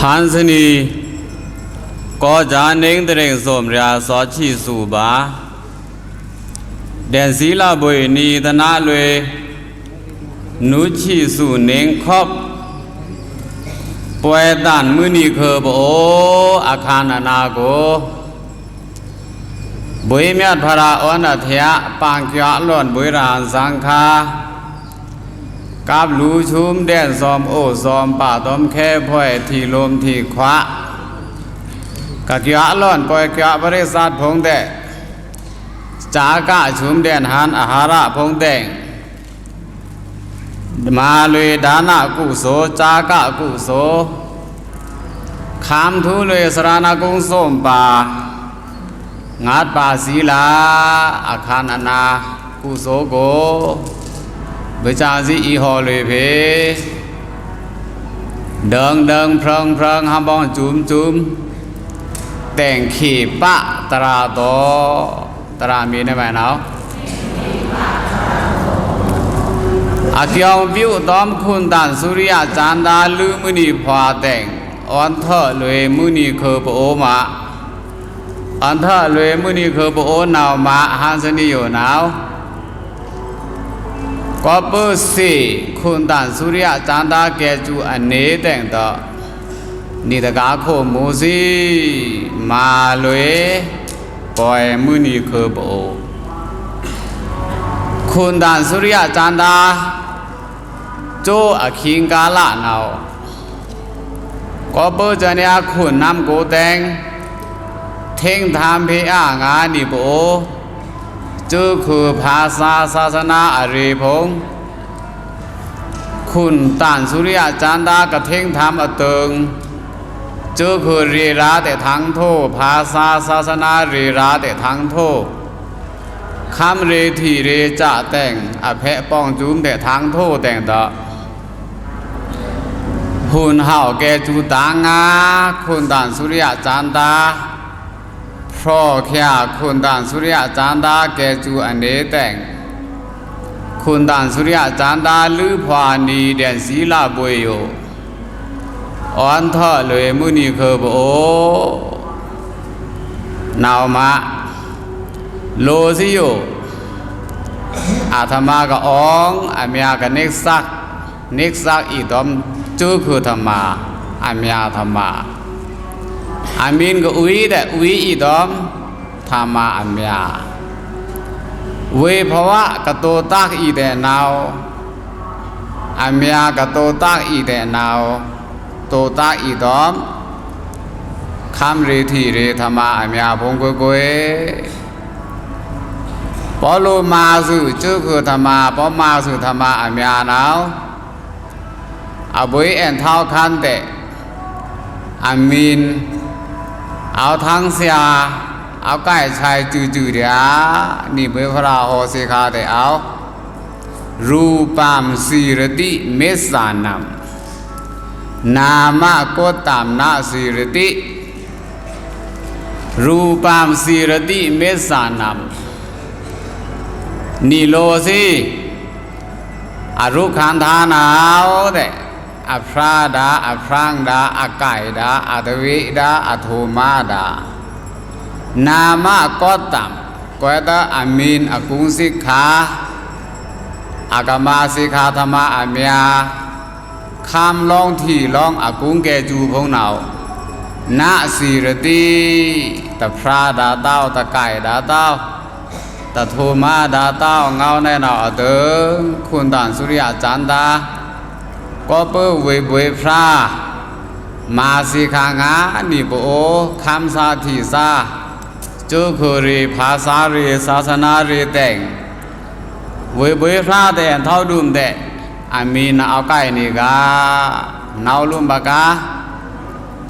한스니 거자냉드랭 솜랴 서치수바 댄실라보이 니다나뢰 누치수 냉컵 ပွဲတန်မွနီခေဘောအခါနနာကိုဘွေမြတ်ဖရာဩနထယပန်ကြွလွန်ဘွေရာဇံခာ กับลูชุมแดนซอมโอซอมป่าตอมแค่พ่อยที่ลมที่ขวะกะเกียล่อนปล่อยเกียบริษัทพงแดงจากะชุมแดนหันอาหาระพงแดงมาเลยดานากุโสจากะกุโสคำทุเลยสรานากุงส้มป่างัดป่าศีลาอาคารอนากุโสโก บจาสิอีหอเลยเพเดิงเดิงเพลิงเพลิงฮับบองจุมจุมแต่งขีปะตราโตตรามีได้ไหมเนาะอาเกียววิวต้อมคุณตานสุริยาจันดาลือมือนีพาแต่งอันเถอเลยมือนีเคอปโอมาอันเถอเลยมือนีเคอปโอนาวมาฮันสนิโยนาว ကောပစေခွန်တန်စုရိယចန္တာကဲကျူအနေတဲ့တော့နေတကားခိုမူစီမာလွေပေါ်မူနီခဘောခွန်တန်စုရိယចန္တာကျိုးအခင်းကာလနောကောပဇနယခွန်နမ်ကိုတဲ့เท่งทำพิอางานิโบ จุคือภาษาศาสนาอริพงศ์คุณตานสุริยจันดากระเท่งธรรมอตึงจุคือเรีราแต่ทั้งโทภาษาศาสนาเรีราแต่ทั้งโทคำเรทีเรจะแต่งอภะป้องจุมแต่ทั้งโทแต่งตะหุ่นเห่าแกจูตางาคุณตานสุริยจันดา เพราะแค่คุณดานสุริยจานดาแกจูอันเดแต่งคุณดานสุริยจานดาลือพวานีเดนศีลาบวยโยอ่อนทอเลยมุนีเคบโอนาวมะโลสิโยอาธรรมาก็อองอาเมียก็เน็กซักเน็กซักอีดอมจูคือธรรมาอาเมียธรรมา อามินก็อุยแต่อุยอีดอมธรรมาอัมยาเวภวะกะโตตักอีแต่นาวอัมยากะโตตักอีแต่นาวโตตักอีดอมคำเรทีเรธรรมาอัมยาพงกุยกุยปอโลมาสุจุคือธรรมาปอมาสุธรรมาอัมยานาวอบุยแอนเท้าคันแต่อามิน เอาทั้งเสียเอาใกล้ชายจืจืเดียนี่เบพระโอสิคาแต่เอารูปามสีรติเมสานัมนามะก็ตามนาสีรติรูปามสีรติเมสานัมนี่โลสิอรุขันธานาวแต่ အဖရာဒာအဖရန်ဒာအကိုင်ဒာအတဝိဒာအထုမာဒာနာမကောတံကွယ်တာအမင်းအကုံစိခာအကမစိခာသမာအမြာခမ်လောင်းထီလောင်းအကုံကဲကျူဖုံနောက်နာစီရတိတဖရာဒာတောတကိုင်ဒာတောတထုမာဒာတောငောင်းနေတော့အတခွန်တန်စုရိယဇန္တာ นาสีรติตะพราดาเต้าตะไก่ดาเต้าตะโทมาดาเต้าเงาแน่นอเดิงคุณตานสุริยจันดา ก็เปิ้เวเวพระมาสิขางานิโบคำสาธิสาจุคุรีภาษาเรศาสนาเรแต่งเวเวพระแต่เท่าดุมแต่อามีนาเอาใกล้นี่กานาวลุมบากา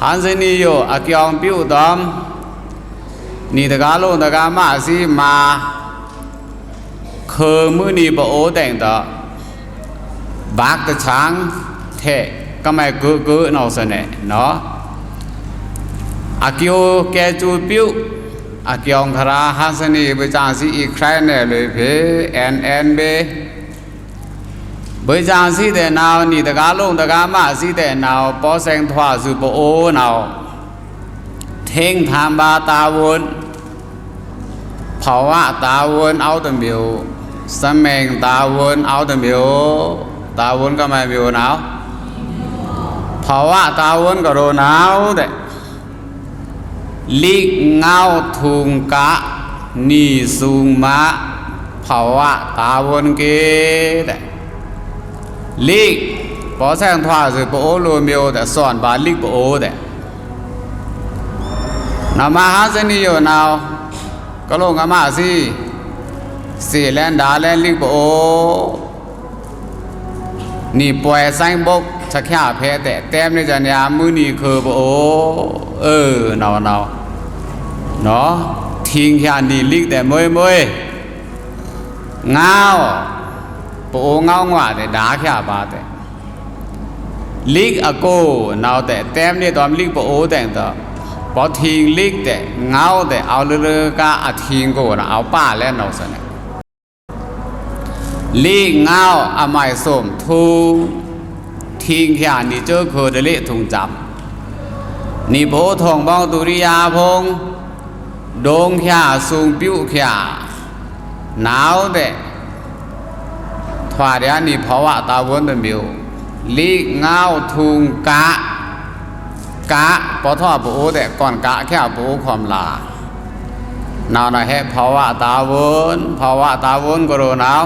หันสนิโยอากยองปิ้วตอมนี่ตะกาลงตะกามาสิมาเคอมือนี่บ่โอแต่งต่อ bác cái sáng, thế cái mày cứ cứ nó sẽ nè nó. À kêu cái chú biểu à kêu ông khara hát sen đi bây giờ gì ít khai nè rồi về n n b bây giờ gì thế nào nhị tất cả luôn tất cả mà gì thế nào bỏ sen thoa dù bỏ ô nào? Thiên tham ba ta vốn phá ta vốn áo tầm biểu sanh mệnh ta vốn áo tầm biểu ta vốn có mày bị ồn áo thảo ạ có đồ áo đấy. Lý ngao thùng cá ni dùng má. Thảo ạ ta vốn đấy. Lý có sang thoa rồi bộ luôn miêu để soạn bán lý bộ đấy. Nama hasen iyo nào Kalau ngama si Si len da len lik bo นาวแต่ลิกเงาทุงกะนีสุงมะภาวะตาวนเกแต่ลิกพอแสงทว่าสิปโอโลเมียวแต่สอนบาลิกปโอแต่นามาหาสนิโยนาวก็ลงอามาสิสีแลนดาแลนลิกปโอ นี่ปล่อยไส้บกชักแค่แพ้แต่แต้มนี่จะยามมือนี่คือบ่โอ้เออเนาเนาเนาะทิ้งแค่นี่ลิกแต่มวยมวยเงาปโอเงาหวาแต่ดาแค่บาแต่ลิกอโกเนาแต่แต้มนี่ตอนลิกปโอแต่งต่อพอทิ้งลิกแต่เงาแต่เอาเลือกะอทิ้งโ ลีเงาอามายสมทูทิ้งที่านี่เจ้าคยเดลิทุงจับนี่โพทองบ้องตุริยาพงดงขยาสูงผิวขยาหนาวเดะทว่าเดียนี่ภาวะตาวนเดมิวลีเงาทุงกะกะปอทอปูเดะก่อนกะแค่ปูความลานาวน่อยให้ภาวะตาวนภาวะตาวนก็รู้หนาว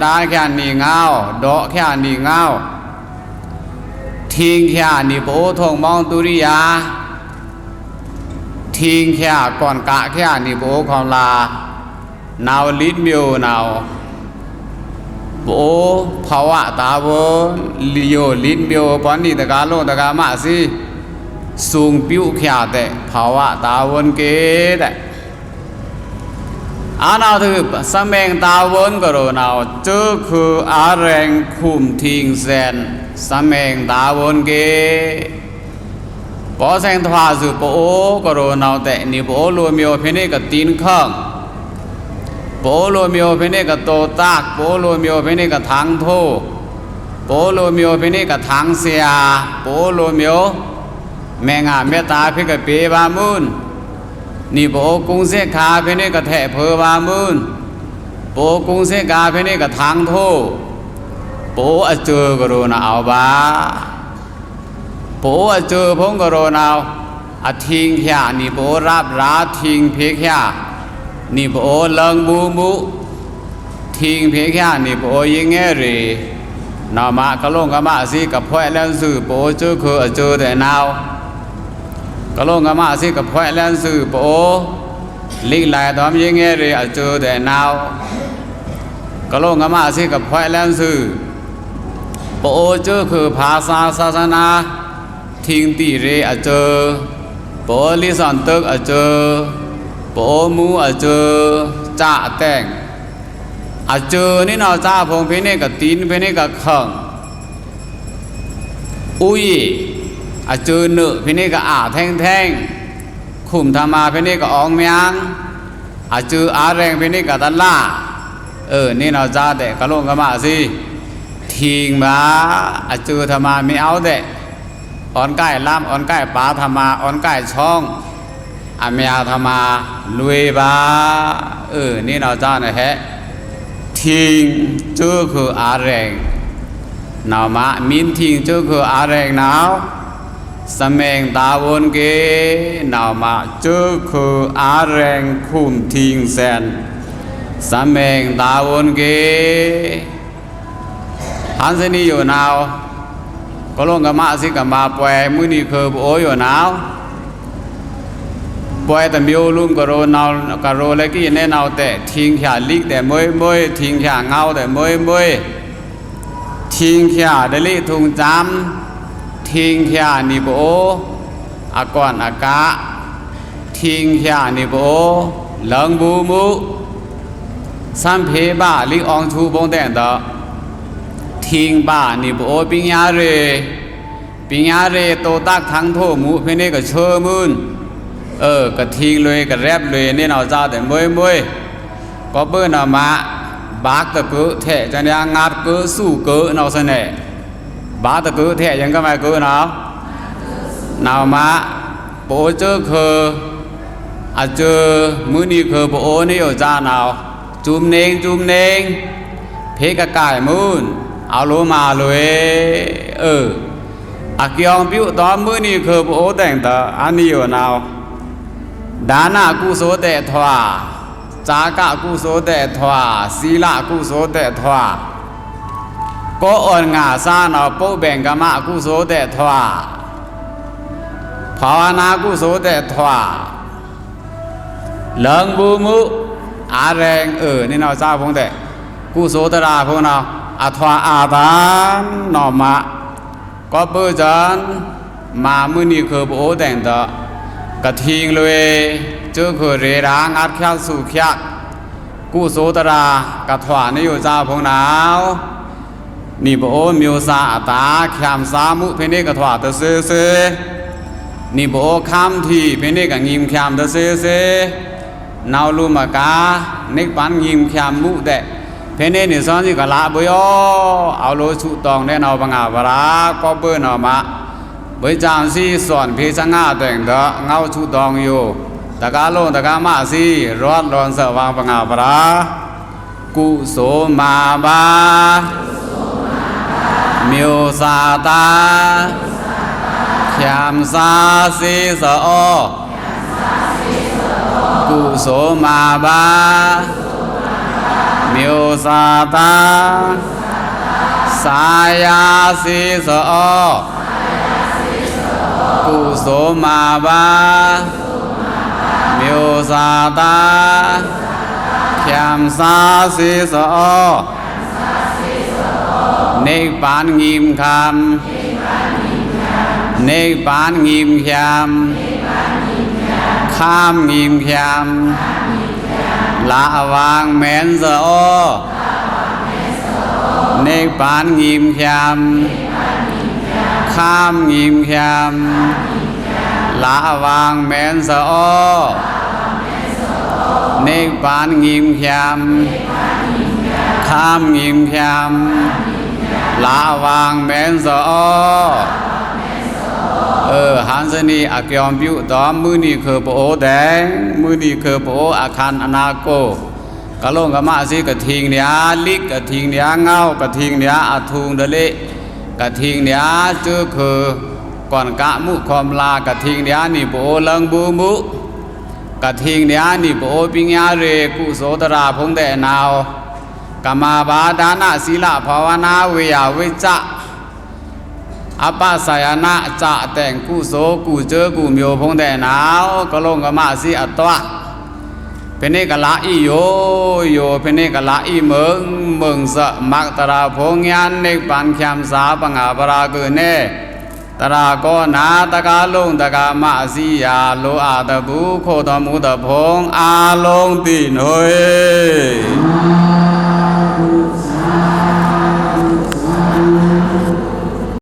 đá khả nì ngao đọ khả nì ngao thiên khả nì bố thông mong tu ri ya thiên khả còn cả khả nì bố còn là nào lít miêu nào โบภาวะตาโวลิโยลินเบียวปอนนี่ตะกาโลตะกามาสิสูงปิ้วขยาแต่ภาวะตาวนเกแต่อานาถือสมงตาวนก็โรนาวเจอคืออาแรงคุมทิงแสนสมงตาวนเกปอแสงทวาสุปโอก็โรนาว xuống piu khả tệ pháo ta vốn kế đấy à nào thứ sang bên ta vốn có đồ nào chứ khu á rèn khum thiên sen sang bên ta vốn kế bỏ sang thỏa dự bố có đồ nào tệ ni bố luôn miêu phía này cả tin không bố luôn miêu phía này cả tổ tác bố luôn miêu phía này cả thắng thô bố luôn miêu phía này cả thắng xe bố luôn miêu แม่งาเมตาเพกเปบามุนนี่โปกุงเสคาเพเนกแทเพอบามุนโปกุงเสกาเพเนกทางโทโปอเจอกโรนาเอาบาโปอเจอพงกโรนาอาทิงขยานี่โปรับราทิงเพขยานี่ปโอลังบูมุทิ้งเพียแค่นี่โอยิงแง่รีนามะกะลงกะมะสิกับพ่อแลนสื่อโอเจอคือเจอแต่นาว กะลงกะมะสิกับพ่อยแลนสือปโอลิกลายตอมยิงแง่รีเจอแต่นาวกะลงกะมะสิกับพ่อยแลนสือปโอเจอคือภาษาศาสนาทิ้งตีเรอเจอปโอลิสันตึกอเจอโปมูอเจอจ่าแต่งอเจอนี่นอจ่าพงเพเนกับตีนเพเนกับขังอุ้ย อเจอเนอเพเนกับอาแท่งแท่งขุมธรรมาเพเนกับอองเมียงอเจออาแรงเพเนกับตันล่าเออนี่นอจ่าแต่กะลงกะมาสิทิ้งมาอเจอธรรมาไม่เอาแต่อ่อนใกล้ล่ามอ่อนใกล้ปาธรรมาอ่อนใกล้ช่องอเมียธรรมาลุยบาเออนี่เราจ้านะฮะทิ้งจอคืออาแรงนามามินทิ้งจอคืออาแรงนาว สเมงตาวนเกนามาเจอคืออาแรงคุมทิ้งแสนสเมงตาวนเกหันสนีอยู่นาวก็ลงกะมาสิกะมาปวมือนี่คือโออยู่นาวปอยแต่มิวลุงก็โรนาวก็โรเลยกี้แน่นาวแต่ทิ้งขาลิกแต่มวยมวยทิ้งขาเงาแต่มวยมวยทิ้งขาเดลิทุงจำ ทิ้งขานิโบอากอนอากาทิ้งขานิโบหลังบูมุสัมเพบาลิอองชูบงแต่ดอทิ้งบ้านิโบปิญญาเรปิญญาเรโตตักทั้งโทมูเพเนก็เชอมุนเอเออกระทิ้งเลยกระแรบเลยนี่เนาเจ้าแต่มวยมวยก็เปิ้นเอามาบากตะกุแท้จันยงาดกุสู้กุเนาะซะแน่บ bá tự cứ thể những cái mà cứ nào. Nào mà bố chớ khờ à chớ mưa ni khờ bố ni ở ra nào. Chùm nên chùm nên thế cả cải môn, áo lô mà lô ừ. À kia ông biểu đó mưa ni khờ bố đánh tờ anh à ni ở nào. Đá nạ cụ số tệ thỏa giá cả cụ số tệ thỏa, xí lạ cụ số tệ thỏa. Có ổn ngả xa nào bố bèn cả mạ cu số tệ thỏa ภาวนากุศลแต่ถว่าเลิงบูมุอาแรงเออนี่เราทราบพงแต่กุศลตราพงเราอาทวาอาทานนอมะก็เปิดจันมามือนี้คือโบแต่งตะกระทิงเลยเจอคือเรรางอัดข้าสู่ขยักกุศลตรากระถวานี่อยู่เจ้าพงหนาว นี่โบมิวซาตาขามสามุเพเนกถวาตะเซเซนี่โบคำที่เป็นเนกงิมขามตะเซเซนาวลุมากาเนกปันงิมขามมุแต่เพนเนนี่ซ้อนสิกะลาบยอเอาโลชุตองได้นาวบังอาบราก็เปิ้นออกมาเบยจางซีสอนเพชงาแต่งเดอเงาชุตองอยู่ตะกาโลตะกามาซีรอดรอนสว่างบังอาบรากุโสมาบา မြို့စာတာဖြံစာစေသောကုသိုလ်မာပါမြို့စာတာစာယာစေသောကုသိုလ်မာပါမြို့စာတာဖြံစာစေသောายาสีสะโอกุโสมาบามิวซาตาขยามซาสีสะโอนิพพานงิมคำ niết bàn nghiêm khiam kham nghiêm khiam lạ vàng mến giờ ô niết bàn nghiêm khiam kham nghiêm khiam lạ vàng mến giờ ô niết bàn nghiêm khiam kham nghiêm khiam lạ vàng mến giờ ô เออฮันสนีอากยอมบิวตอมมือนี่คือโปโอแดงมือนี่คือโปโออาคารอนาโกกะลงกะมาสิกะทิงเนียลิกกะทิงเนียเงากะทิงเนียอาทุงเดเลกะทิงเนียจื้อคือก่อนกะมุคอมลากะทิงเนียนี่โปโอเลิงบูมุกะทิงเนียนี่โปโอปิญญาเรกุโสตราพงแต่นาว กามาบาดานะศีลภาวนาเวียาเวจะอปาสายนะจะแต่งกู้โสกู้เจอกู้เมียวพงแต่หนาวก็ลงก็มาสิอัตวะเป็นเนกละอีโยโยเป็นเนกละอีเมืองเมืองสะมักตราพงยันเนกปันแคมสาปังอาปราเกเนตราก็นาตะกาลงตะกามาสิยาโลอาตะบุโคตมุตะพงอาลงตินเฮย